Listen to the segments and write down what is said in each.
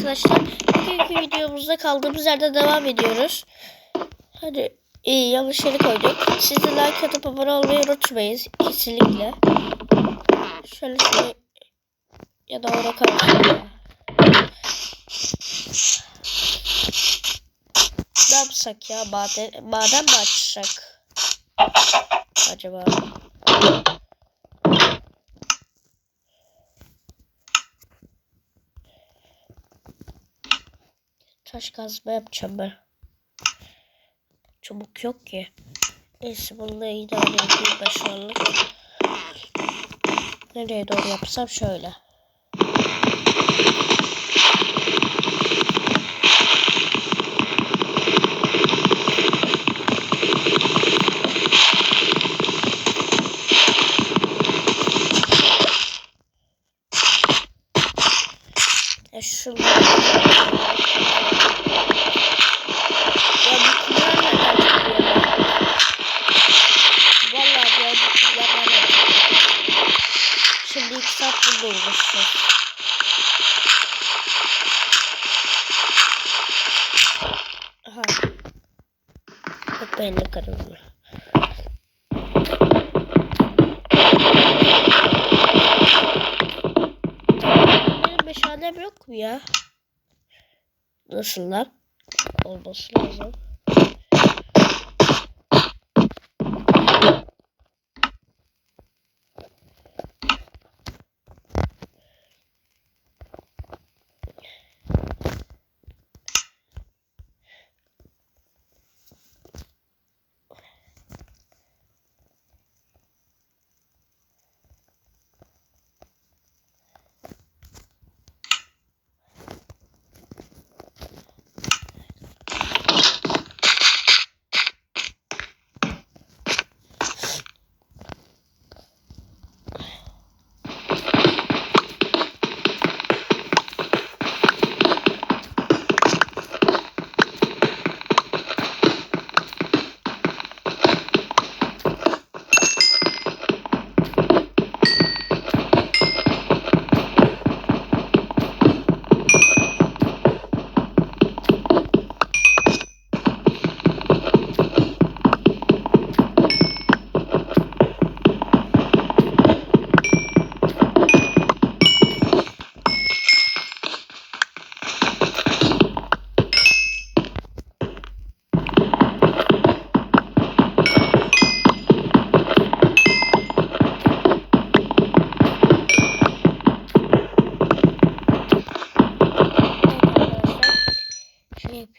arkadaşlar. Bugünkü videomuzda kaldığımız yerden devam ediyoruz. Hadi iyi yanlış yere koyduk. Siz de like atıp abone olmayı unutmayın. Kesinlikle. Şöyle şöyle ya da oraya kalsın. Ne yapsak ya? Maden, maden mi açsak? Acaba? Taş kazma yapacağım ben. Çubuk yok ki. Neyse bununla idare edeyim anlık. Nereye doğru yapsam şöyle. Uğraşacağız. Aha. Çok beğendim karımı. Benim meşalem yok mu ya? Nasıl lan? Olması lazım.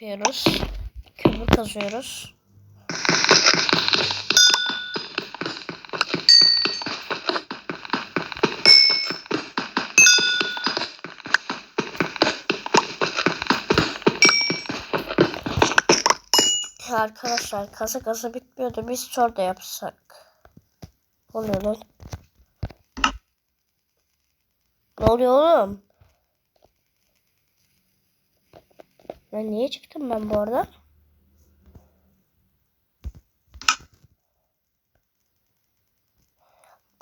Yapıyoruz. Kömür kazıyoruz. Arkadaşlar kasa kasa bitmiyordu. Biz şurada yapsak. Oluyor lan? Ne oluyor oğlum? Ben niye çıktım ben bu arada?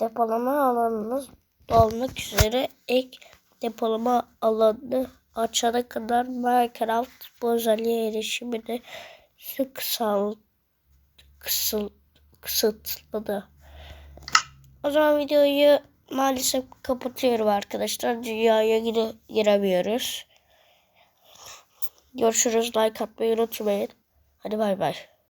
Depolama alanımız dolmak üzere ek depolama alanı açana kadar Minecraft bu özelliğe erişimini kısal, kısıl, kısıtladı. O zaman videoyu maalesef kapatıyorum arkadaşlar. Dünyaya gire, giremiyoruz. Görüşürüz. Like atmayı unutmayın. Hadi bay bay.